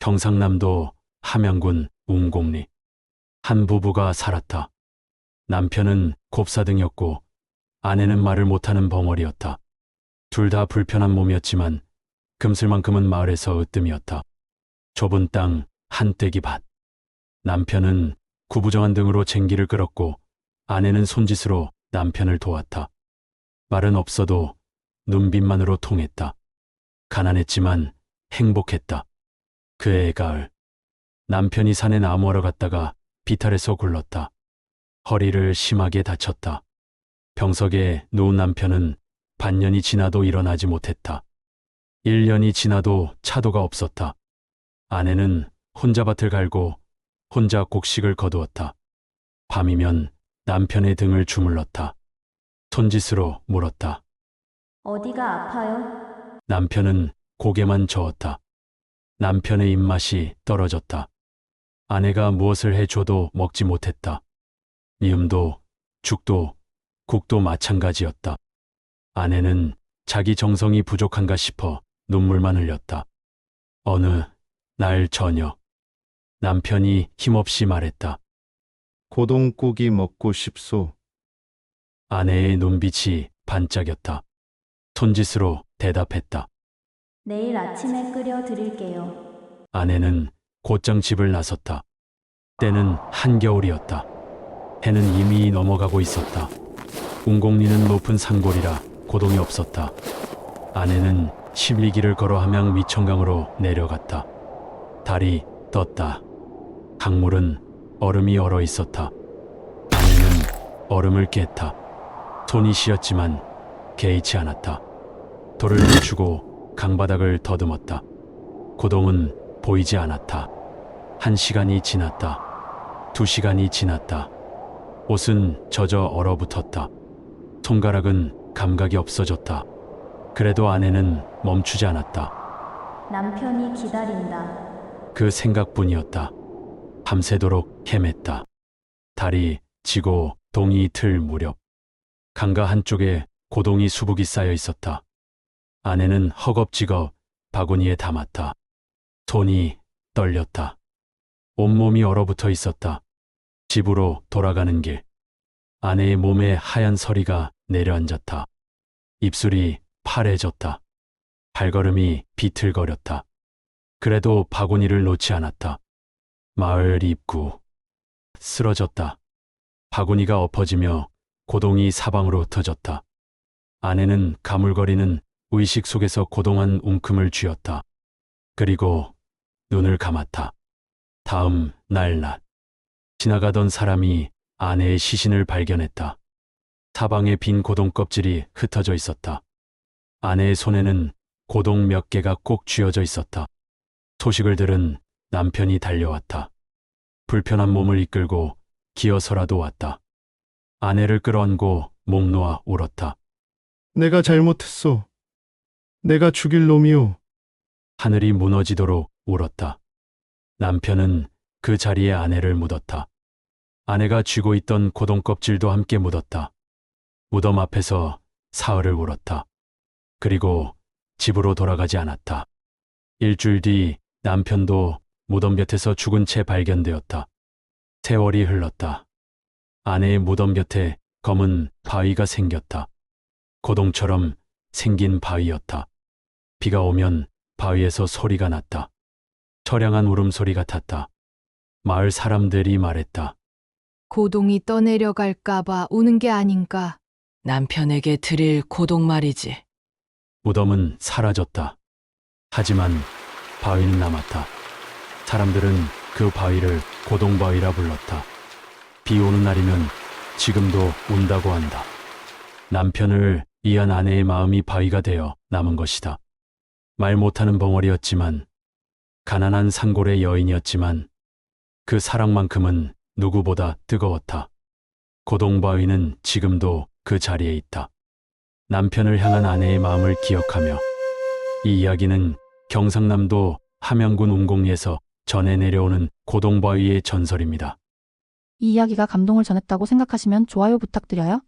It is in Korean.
경상남도 함양군 웅곡리. 한 부부가 살았다. 남편은 곱사등이었고 아내는 말을 못하는 벙어리였다. 둘 다 불편한 몸이었지만 금슬만큼은 마을에서 으뜸이었다. 좁은 땅, 한 떼기 밭. 남편은 구부정한 등으로 쟁기를 끌었고 아내는 손짓으로 남편을 도왔다. 말은 없어도 눈빛만으로 통했다. 가난했지만 행복했다. 그의 가을. 남편이 산에 나무하러 갔다가 비탈에서 굴렀다. 허리를 심하게 다쳤다. 병석에 누운 남편은 반년이 지나도 일어나지 못했다. 1년이 지나도 차도가 없었다. 아내는 혼자 밭을 갈고 혼자 곡식을 거두었다. 밤이면 남편의 등을 주물렀다. 손짓으로 물었다. 어디가 아파요? 남편은 고개만 저었다. 남편의 입맛이 떨어졌다. 아내가 무엇을 해줘도 먹지 못했다. 미음도, 죽도, 국도 마찬가지였다. 아내는 자기 정성이 부족한가 싶어 눈물만 흘렸다. 어느 날 저녁, 남편이 힘없이 말했다. 고동국이 먹고 싶소. 아내의 눈빛이 반짝였다. 손짓으로 대답했다. 내일 아침에 끓여 드릴게요. 아내는 곧장 집을 나섰다. 때는 한겨울이었다. 해는 이미 넘어가고 있었다. 웅곡리는 높은 산골이라 고동이 없었다. 아내는 12기를 걸어 함양 미천강으로 내려갔다. 달이 떴다. 강물은 얼음이 얼어 있었다. 아내는 얼음을 깼다. 손이 시었지만 개의치 않았다. 돌을 늦추고 강바닥을 더듬었다. 고동은 보이지 않았다. 한 시간이 지났다. 두 시간이 지났다. 옷은 젖어 얼어붙었다. 손가락은 감각이 없어졌다. 그래도 아내는 멈추지 않았다. 남편이 기다린다. 그 생각뿐이었다. 밤새도록 헤맸다. 달이 지고 동이 틀 무렵. 강가 한쪽에 고동이 수북이 쌓여 있었다. 아내는 허겁지겁 바구니에 담았다. 손이 떨렸다. 온몸이 얼어붙어 있었다. 집으로 돌아가는 길. 아내의 몸에 하얀 서리가 내려앉았다. 입술이 파래졌다. 발걸음이 비틀거렸다. 그래도 바구니를 놓지 않았다. 마을 입구. 쓰러졌다. 바구니가 엎어지며 고동이 사방으로 흩어졌다. 아내는 가물거리는 의식 속에서 고동한 움큼을 쥐었다. 그리고 눈을 감았다. 다음 날 낮. 지나가던 사람이 아내의 시신을 발견했다. 사방에 빈 고동 껍질이 흩어져 있었다. 아내의 손에는 고동 몇 개가 꼭 쥐어져 있었다. 소식을 들은 남편이 달려왔다. 불편한 몸을 이끌고 기어서라도 왔다. 아내를 끌어안고 목 놓아 울었다. 내가 잘못했소. 내가 죽일 놈이오. 하늘이 무너지도록 울었다. 남편은 그 자리에 아내를 묻었다. 아내가 쥐고 있던 고동 껍질도 함께 묻었다. 무덤 앞에서 사흘을 울었다. 그리고 집으로 돌아가지 않았다. 일주일 뒤 남편도 무덤 곁에서 죽은 채 발견되었다. 세월이 흘렀다. 아내의 무덤 곁에 검은 바위가 생겼다. 고동처럼 생긴 바위였다. 비가 오면 바위에서 소리가 났다. 처량한 울음소리 같았다. 마을 사람들이 말했다. 고동이 떠내려갈까봐 우는 게 아닌가. 남편에게 드릴 고동 말이지. 무덤은 사라졌다. 하지만 바위는 남았다. 사람들은 그 바위를 고동바위라 불렀다. 비 오는 날이면 지금도 운다고 한다. 남편을 이한 아내의 마음이 바위가 되어 남은 것이다. 말 못하는 벙어리였지만, 가난한 산골의 여인이었지만, 그 사랑만큼은 누구보다 뜨거웠다. 고동바위는 지금도 그 자리에 있다. 남편을 향한 아내의 마음을 기억하며 이 이야기는 경상남도 함양군 웅곡리에서 전해 내려오는 고동바위의 전설입니다. 이 이야기가 감동을 전했다고 생각하시면 좋아요 부탁드려요.